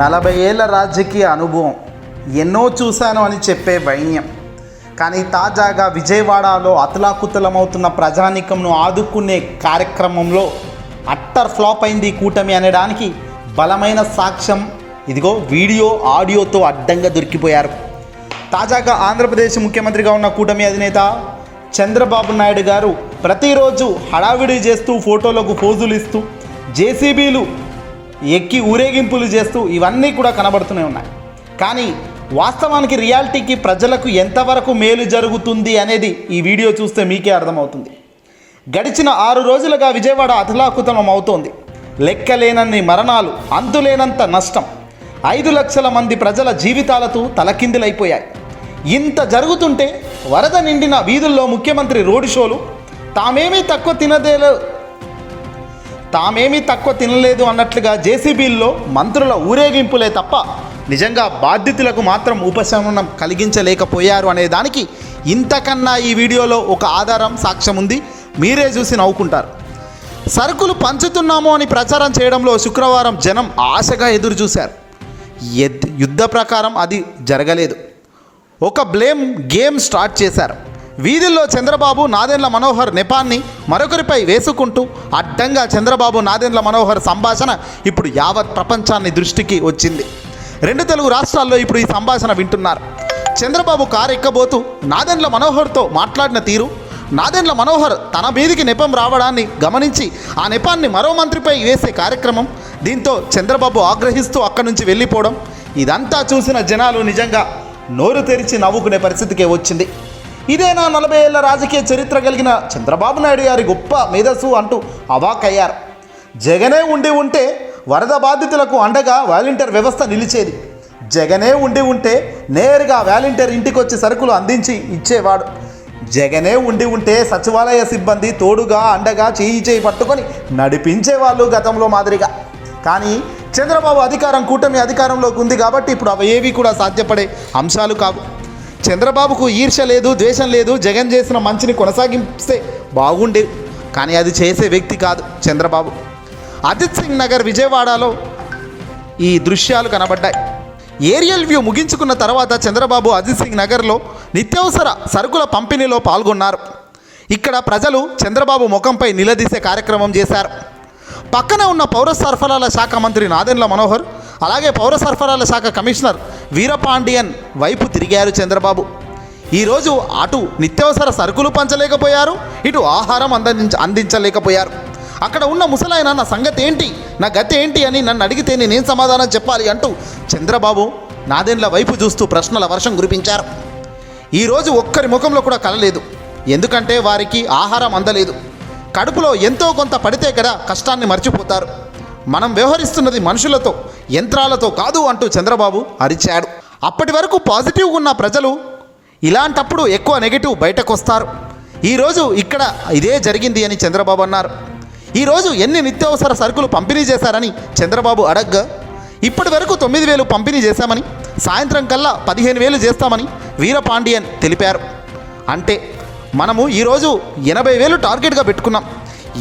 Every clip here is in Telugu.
నలభై ఏళ్ళ రాజకీయ అనుభవం. ఎన్నో చూశాను అని చెప్పే వైన్యం. కానీ తాజాగా విజయవాడలో అతలాకుతలమవుతున్న ప్రజానీకంను ఆదుకునే కార్యక్రమంలో అట్టర్ ఫ్లాప్ అయింది కూటమి అనడానికి బలమైన సాక్ష్యం. ఇదిగో వీడియో ఆడియోతో అడ్డంగా దొరికిపోయారు. తాజాగా ఆంధ్రప్రదేశ్ ముఖ్యమంత్రిగా ఉన్న కూటమి అధినేత చంద్రబాబు నాయుడు గారు ప్రతిరోజు హడావిడి చేస్తూ ఫోటోలకు పోజులు ఇస్తూ జేసీబీలు ఎక్కి ఊరేగింపులు చేస్తూ ఇవన్నీ కూడా కనబడుతూనే ఉన్నాయి. కానీ వాస్తవానికి రియాలిటీకి ప్రజలకు ఎంతవరకు మేలు జరుగుతుంది అనేది ఈ వీడియో చూస్తే మీకే అర్థమవుతుంది. గడిచిన ఆరు రోజులుగా విజయవాడ అతలాకుతలం అవుతోంది. లెక్కలేనన్ని మరణాలు అంతులేనంత నష్టం. ఐదు లక్షల మంది ప్రజల జీవితాలతో తలకిందులైపోయాయి. ఇంత జరుగుతుంటే వరద నిండిన వీధుల్లో ముఖ్యమంత్రి రోడ్ షోలు తామేమీ తక్కువ తినదేలో తామేమీ తక్కువ తినలేదు అన్నట్లుగా జేసీబీల్లో మంత్రుల ఊరేగింపులే తప్ప నిజంగా బాధితులకు మాత్రం ఉపశమనం కలిగించలేకపోయారు అనే దానికి ఇంతకన్నా ఈ వీడియోలో ఒక ఆధారం సాక్ష్యం ఉంది. మీరే చూసి నవ్వుకుంటారు. సరుకులు పంచుతున్నాము అని ప్రచారం చేయడంలో శుక్రవారం జనం ఆశగా ఎదురు చూశారు యుద్ధ ప్రకారం అది జరగలేదు. ఒక బ్లేమ్ గేమ్ స్టార్ట్ చేశారు. వీధుల్లో చంద్రబాబు నాదెండ్ల మనోహర్ నెపాన్ని మరొకరిపై వేసుకుంటూ అడ్డంగా చంద్రబాబు నాదెండ్ల మనోహర్ సంభాషణ ఇప్పుడు యావత్ ప్రపంచాన్ని దృష్టికి వచ్చింది. రెండు తెలుగు రాష్ట్రాల్లో ఇప్పుడు ఈ సంభాషణ వింటున్నారు. చంద్రబాబు కారు ఎక్కబోతూ నాదెండ్ల మనోహర్తో మాట్లాడిన తీరు నాదెండ్ల మనోహర్ తన మీదికి నెపం రావడాన్ని గమనించి ఆ నెపాన్ని మరో మంత్రిపై వేసే కార్యక్రమం దీంతో చంద్రబాబు ఆగ్రహిస్తూ అక్కడి నుంచి వెళ్ళిపోవడం ఇదంతా చూసిన జనాలు నిజంగా నోరు తెరిచి నవ్వుకునే పరిస్థితికే వచ్చింది. ఇదేనా నలభై ఏళ్ళ రాజకీయ చరిత్ర కలిగిన చంద్రబాబు నాయుడు గారి గొప్ప మేధస్సు అంటూ అవాకయ్యారు. జగనే ఉండి ఉంటే వరద బాధితులకు అండగా వాలంటీర్ వ్యవస్థ నిలిచేది. జగనే ఉండి ఉంటే నేరుగా వాలంటీర్ ఇంటికి వచ్చి సరుకులు అందించి ఇచ్చేవాడు. జగనే ఉండి ఉంటే సచివాలయ సిబ్బంది తోడుగా అండగా చేయి చేయి పట్టుకొని నడిపించేవాళ్ళు గతంలో మాదిరిగా. కానీ చంద్రబాబు అధికారం కూటమి అధికారంలోకి ఉంది కాబట్టి ఇప్పుడు అవి ఏవి కూడా సాధ్యపడే అంశాలు కావు. చంద్రబాబుకు ఈర్ష్య లేదు ద్వేషం లేదు జగన్ చేసిన మంచిని కొనసాగిస్తే బాగుండేది కానీ అది చేసే వ్యక్తి కాదు చంద్రబాబు. అజిత్ సింగ్ నగర్ విజయవాడలో ఈ దృశ్యాలు కనబడ్డాయి. ఏరియల్ వ్యూ ముగించుకున్న తర్వాత చంద్రబాబు అజిత్ సింగ్ నగర్లో నిత్యావసర సరుకుల పంపిణీలో పాల్గొన్నారు. ఇక్కడ ప్రజలు చంద్రబాబు ముఖంపై నిలదీసే కార్యక్రమం చేశారు. పక్కన ఉన్న పౌర సరఫరాల శాఖ మంత్రి నాదెండ్ల మనోహర్ అలాగే పౌర సరఫరాల శాఖ కమిషనర్ వీరపాండియన్ వైపు తిరిగారు చంద్రబాబు. ఈరోజు అటు నిత్యవసర సరుకులు పంచలేకపోయారు ఇటు ఆహారం అందించ అందించలేకపోయారు. అక్కడ ఉన్న ముసలాయన నా సంగతి ఏంటి? నా గతి ఏంటి అని నన్ను అడిగితే నేనేం సమాధానం చెప్పాలి అంటూ చంద్రబాబు నాదెండ్ల వైపు చూస్తూ ప్రశ్నల వర్షం కురిపించారు. ఈరోజు ఒక్కరి ముఖంలో కూడా కలలేదు. ఎందుకంటే వారికి ఆహారం అందలేదు. కడుపులో ఎంతో కొంత పడితే కదా కష్టాన్ని మర్చిపోతారు. మనం వ్యవహరిస్తున్నది మనుషులతో యంత్రాలతో కాదు అంటూ చంద్రబాబు అరిచాడు. అప్పటి వరకు పాజిటివ్ ఉన్న ప్రజలు ఇలాంటప్పుడు ఎక్కువ నెగిటివ్ బయటకు వస్తారు ఈరోజు ఇక్కడ ఇదే జరిగింది అని చంద్రబాబు అన్నారు. ఈరోజు ఎన్ని నిత్యావసర సరుకులు పంపిణీ చేశారని చంద్రబాబు అడగ్గా ఇప్పటి వరకు తొమ్మిది వేలు పంపిణీ చేశామని సాయంత్రం కల్లా పదిహేను వేలు చేస్తామని వీరపాండియన్ తెలిపారు. అంటే మనము ఈరోజు ఎనభై వేలు టార్గెట్గా పెట్టుకున్నాం.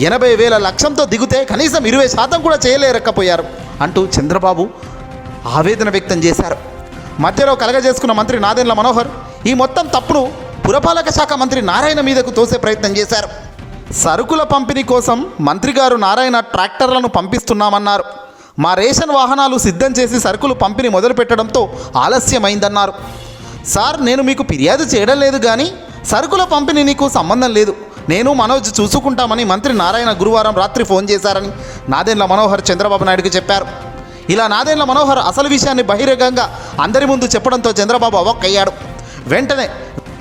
ఎనభై వేల లక్ష్యంతో దిగితే కనీసం ఇరవై శాతం కూడా చేయలేరకపోయారు అంటూ చంద్రబాబు ఆవేదన వ్యక్తం చేశారు. మధ్యలో కలగజేసుకున్న మంత్రి నాదెండ్ల మనోహర్ ఈ మొత్తం తప్పును పురపాలక శాఖ మంత్రి నారాయణ మీదకు తోసే ప్రయత్నం చేశారు. సరుకుల పంపిణీ కోసం మంత్రి గారు నారాయణ ట్రాక్టర్లను పంపిస్తున్నామన్నారు. మా రేషన్ వాహనాలు సిద్ధం చేసి సరుకులు పంపిణీ మొదలుపెట్టడంతో ఆలస్యమైందన్నారు. సార్ నేను మీకు ఫిర్యాదు చేయడం లేదు కానీ సరుకుల పంపిణీ నీకు సంబంధం లేదు. నేను మనోజ్ చూసుకుంటామని మంత్రి నారాయణ గురువారం రాత్రి ఫోన్ చేశారని నాదెండ్ల మనోహర్ చంద్రబాబు నాయుడుకి చెప్పారు. ఇలా నాదెండ్ల మనోహర్ అసలు విషయాన్ని బహిరంగంగా అందరి ముందు చెప్పడంతో చంద్రబాబు అవక్కయ్యాడు. వెంటనే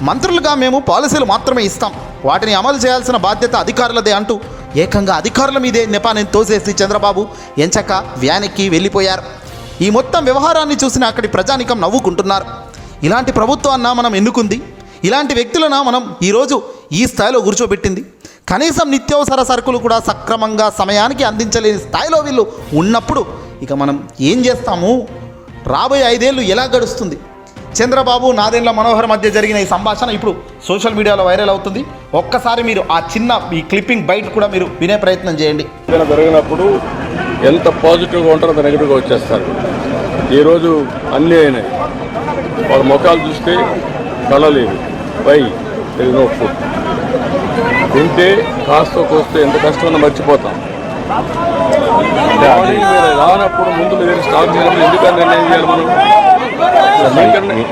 మంత్రులుగా మేము పాలసీలు మాత్రమే ఇస్తాం. వాటిని అమలు చేయాల్సిన బాధ్యత అధికారులదే అంటూ ఏకంగా అధికారుల మీదే నెపాన్ని తోసేసి చంద్రబాబు ఎంచక వ్యానికి వెళ్ళిపోయారు. ఈ మొత్తం వ్యవహారాన్ని చూసిన అక్కడి ప్రజానికం నవ్వుకుంటున్నారు. ఇలాంటి ప్రభుత్వాన్న మనం ఎన్నుకుంది? ఇలాంటి వ్యక్తులన మనం? ఈరోజు ఈ స్థాయిలో కూర్చోబెట్టింది. కనీసం నిత్యావసర సరుకులు కూడా సక్రమంగా సమయానికి అందించలేని స్థాయిలో వీళ్ళు ఉన్నప్పుడు ఇక మనం ఏం చేస్తాము? రాబోయే ఐదేళ్ళు ఎలా గడుస్తుంది? చంద్రబాబు నాదేండ్ల మనోహర్ మధ్య జరిగిన ఈ సంభాషణ ఇప్పుడు సోషల్ మీడియాలో వైరల్ అవుతుంది. ఒక్కసారి మీరు ఆ చిన్న ఈ క్లిప్పింగ్ బయట కూడా మీరు వినే ప్రయత్నం చేయండి. ఏదైనా జరిగినప్పుడు ఎంత పాజిటివ్గా ఉంటారో అంత నెగిటివ్గా వచ్చేస్తారు. ఈరోజు అన్నీ అయినాయి. వాళ్ళ ముఖాలు చూస్తే కళ లేదు. వై నో ఫుడ్ తింటే కాస్త కోస్తే ఎంత కష్టమన్నా మర్చిపోతాం. రానప్పుడు ముందు మీరు స్టార్ట్ చేయాలి ఎందుకని నిర్ణయం చేయాలి మనం?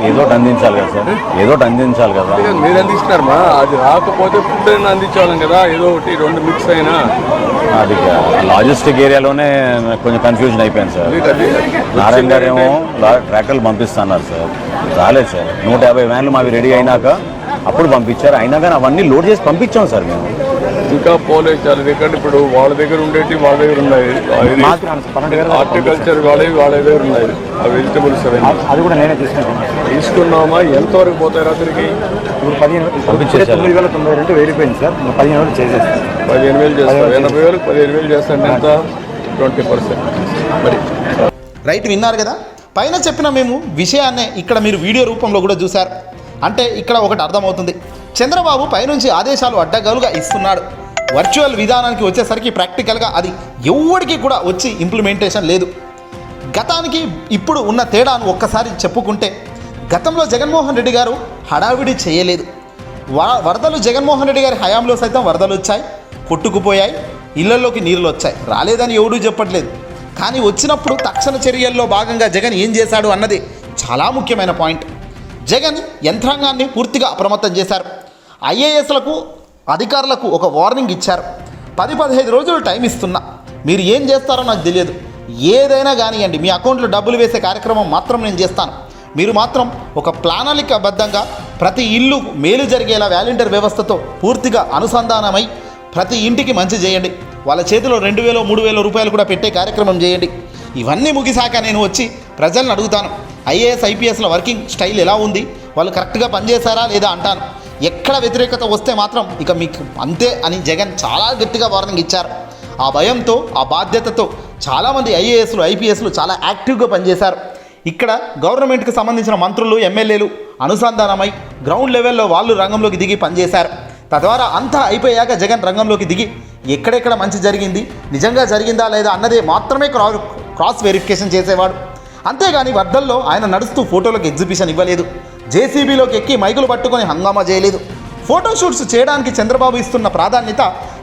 ఏదో ఒకటి అందించాలి కదా సార్. ఏదో అందించాలి కదా. మీరు అందిస్తున్నారమ్మా అది రాకపోతే ఫుడ్ అయినా అందించాలి కదా. ఏదో ఒకటి రెండు మిక్స్ అయినా. అది లాజిస్టిక్ ఏరియాలోనే కొంచెం కన్ఫ్యూజన్ అయిపోయింది సార్. నారాయణ గారు ఏమో ట్రాక్టర్లు పంపిస్తున్నారు సార్. రాలేదు సార్. నూట యాభై వ్యాన్లు మావి రెడీ అయినాక అప్పుడు పంపించారు. అయినా కానీ అవన్నీ లోడ్ చేసి పంపించాం సార్ మేము. ఇంకా పోలేదు చాలా ఎందుకంటే ఇప్పుడు వాళ్ళ దగ్గర ఉండేటి వాళ్ళ దగ్గర ఉన్నాయి. హార్టికల్చర్ వాళ్ళవి వాళ్ళ దగ్గర ఉన్నాయి. ఆ వెజిటబుల్స్ అది కూడా నేనే తీసుకుంటాను తీసుకున్నామా? ఎంతవరకు పోతాయి రాత్రికి? ఇప్పుడు పదిహేను తొమ్మిది వేల తొంభై రెండు వెళ్ళిపోయింది సార్. పదిహేను వేలు చేసేస్తాను పదిహేను వేలు చేస్తారు ఎనభై వేలకు పదిహేను వేలు చేస్తాను ఎంత? Twenty percent. మరి. రైట్ విన్నారు కదా? పైన చెప్పిన మేము విషయాన్నే ఇక్కడ మీరు వీడియో రూపంలో కూడా చూశారు. అంటే ఇక్కడ ఒకటి అర్థమవుతుంది. చంద్రబాబు పైనుంచి ఆదేశాలు అడ్డగలుగా ఇస్తున్నాడు. వర్చువల్ విధానానికి వచ్చేసరికి ప్రాక్టికల్గా అది ఎవరికి కూడా వచ్చి ఇంప్లిమెంటేషన్ లేదు. గతానికి ఇప్పుడు ఉన్న తేడాను ఒక్కసారి చెప్పుకుంటే గతంలో జగన్మోహన్ రెడ్డి గారు హడావిడి చేయలేదు. వ- వరదలు జగన్మోహన్ రెడ్డి గారి హయాంలో సైతం వరదలు వచ్చాయి కొట్టుకుపోయాయి ఇళ్ళలోకి నీళ్ళు వచ్చాయి. రాలేదని ఎవడూ చెప్పట్లేదు. కానీ వచ్చినప్పుడు తక్షణ చర్యల్లో భాగంగా జగన్ ఏం చేశాడు అన్నది చాలా ముఖ్యమైన పాయింట్. జగన్ యంత్రాంగాన్ని పూర్తిగా అప్రమత్తం చేశారు. ఐఏఎస్లకు అధికారులకు ఒక వార్నింగ్ ఇచ్చారు. పది పదిహేను రోజులు టైం ఇస్తున్నా. మీరు ఏం చేస్తారో నాకు తెలియదు. ఏదైనా కానివ్వండి మీ అకౌంట్లో డబ్బులు వేసే కార్యక్రమం మాత్రం నేను చేస్తాను. మీరు మాత్రం ఒక ప్రణాళికబద్ధంగా ప్రతి ఇల్లు మేలు జరిగేలా వ్యాలంటీర్ వ్యవస్థతో పూర్తిగా అనుసంధానమై ప్రతి ఇంటికి మంచి చేయండి. వాళ్ళ చేతిలో రెండు వేలు మూడు వేల రూపాయలు కూడా పెట్టే కార్యక్రమం చేయండి. ఇవన్నీ ముగిసాక నేను వచ్చి ప్రజలను అడుగుతాను. ఐఏఎస్ ఐపీఎస్ల వర్కింగ్ స్టైల్ ఎలా ఉంది? వాళ్ళు కరెక్ట్గా పనిచేశారా లేదా అంటాను. ఎక్కడ వ్యతిరేకత వస్తే మాత్రం ఇక మీకు అంతే అని జగన్ చాలా గట్టిగా వార్నింగ్ ఇచ్చారు. ఆ భయంతో ఆ బాధ్యతతో చాలామంది ఐఏఎస్లు ఐపీఎస్లు చాలా యాక్టివ్గా పనిచేశారు. ఇక్కడ గవర్నమెంట్కి సంబంధించిన మంత్రులు ఎమ్మెల్యేలు అనుసంధానమై గ్రౌండ్ లెవెల్లో వాళ్ళు రంగంలోకి దిగి పనిచేశారు. తద్వారా అంతా అయిపోయాక జగన్ రంగంలోకి దిగి ఎక్కడెక్కడ మంచి జరిగింది నిజంగా జరిగిందా లేదా అన్నదే మాత్రమే క్రా క్రాస్ వెరిఫికేషన్ చేసేవాడు. అంతేగాని వర్ధల్లో ఆయన నడుస్తూ ఫోటోలకు ఎగ్జిబిషన్ ఇవ్వలేదు. జేసీబీలోకి ఎక్కి మైకులు పట్టుకొని హంగామా చేయలేదు. ఫోటోషూట్స్ చేయడానికి చంద్రబాబు ఇస్తున్న ప్రాధాన్యత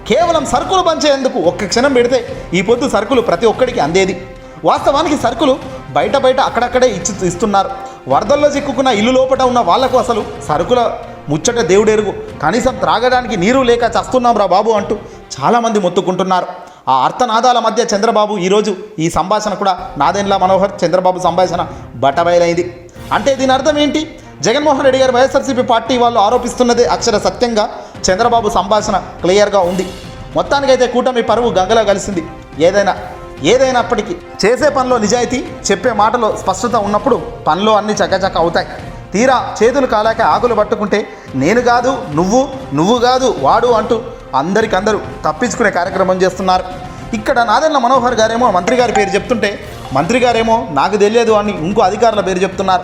కేవలం సరుకులు పంచేందుకు ఒక్క క్షణం పెడితే ఈ పొద్దు సరుకులు ప్రతి ఒక్కడికి అందేది. వాస్తవానికి సరుకులు బయట బయట అక్కడక్కడే ఇచ్చి ఇస్తున్నారు. వరదల్లో చిక్కుకున్న ఇల్లు లోపల ఉన్న వాళ్ళకు అసలు సరుకుల ముచ్చట దేవుడెరుగు. కనీసం త్రాగడానికి నీరు లేక చస్తున్నాం రా బాబు అంటూ చాలామంది మొత్తుకుంటున్నారు. ఆ అర్థనాదాల మధ్య చంద్రబాబు ఈరోజు ఈ సంభాషణ కూడా నాదెండ్ల మనోహర్ చంద్రబాబు సంభాషణ బటబయలైంది. అంటే దీని అర్థం ఏంటి? జగన్మోహన్ రెడ్డి గారు వైఎస్ఆర్సీపీ పార్టీ వాళ్ళు ఆరోపిస్తున్నదే అక్షర సత్యంగా చంద్రబాబు సంభాషణ క్లియర్గా ఉంది. మొత్తానికైతే కూటమి పరువు గంగలో కలిసింది. ఏదైనా ఏదైనప్పటికీ చేసే పనిలో నిజాయితీ చెప్పే మాటలో స్పష్టత ఉన్నప్పుడు పనిలో అన్ని చకచక అవుతాయి. తీరా చేతులు కాలాక ఆకులు పట్టుకుంటే నేను కాదు నువ్వు నువ్వు కాదు వాడు అంటూ అందరికందరూ తప్పించుకునే కార్యక్రమం చేస్తున్నారు. ఇక్కడ నాదన్న మనోహర్ గారేమో మంత్రి గారి పేరు చెప్తుంటే మంత్రి గారేమో నాకు తెలియదు అని ఇంకో అధికారుల పేరు చెప్తున్నారు.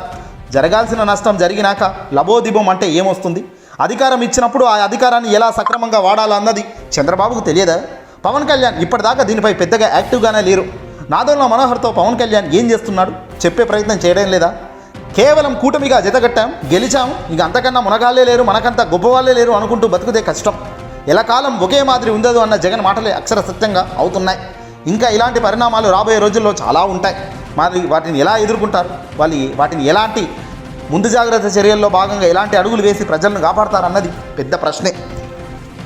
జరగాల్సిన నష్టం జరిగినాక లబోదిబం అంటే ఏమొస్తుంది? అధికారం ఇచ్చినప్పుడు ఆ అధికారాన్ని ఎలా సక్రమంగా వాడాలన్నది చంద్రబాబుకు తెలియదా? పవన్ కళ్యాణ్ ఇప్పటిదాకా దీనిపై పెద్దగా యాక్టివ్గానే లేరు. నాదెండ్ల మనోహర్తో పవన్ కళ్యాణ్ ఏం చేస్తున్నాడు? చెప్పే ప్రయత్నం చేయడం లేదా? కేవలం కూటమిగా జతగట్టాం గెలిచాం ఇక అంతకన్నా మునగాళ్ళే లేరు మనకంతా గొప్పవాళ్ళే లేరు అనుకుంటూ బతుకుదే కష్టం. ఎలా కాలం ఒకే మాదిరి ఉండదు అన్న జగన్ మాటలే అక్షర సత్యంగా అవుతున్నాయి. ఇంకా ఇలాంటి పరిణామాలు రాబోయే రోజుల్లో చాలా ఉంటాయి. మరి వాటిని ఎలా ఎదుర్కొంటారు? వాళ్ళు వాటిని ఎలాంటి ముందు జాగ్రత్త చర్యల్లో భాగంగా ఎలాంటి అడుగులు వేసి ప్రజలను కాపాడతారన్నది పెద్ద ప్రశ్నే.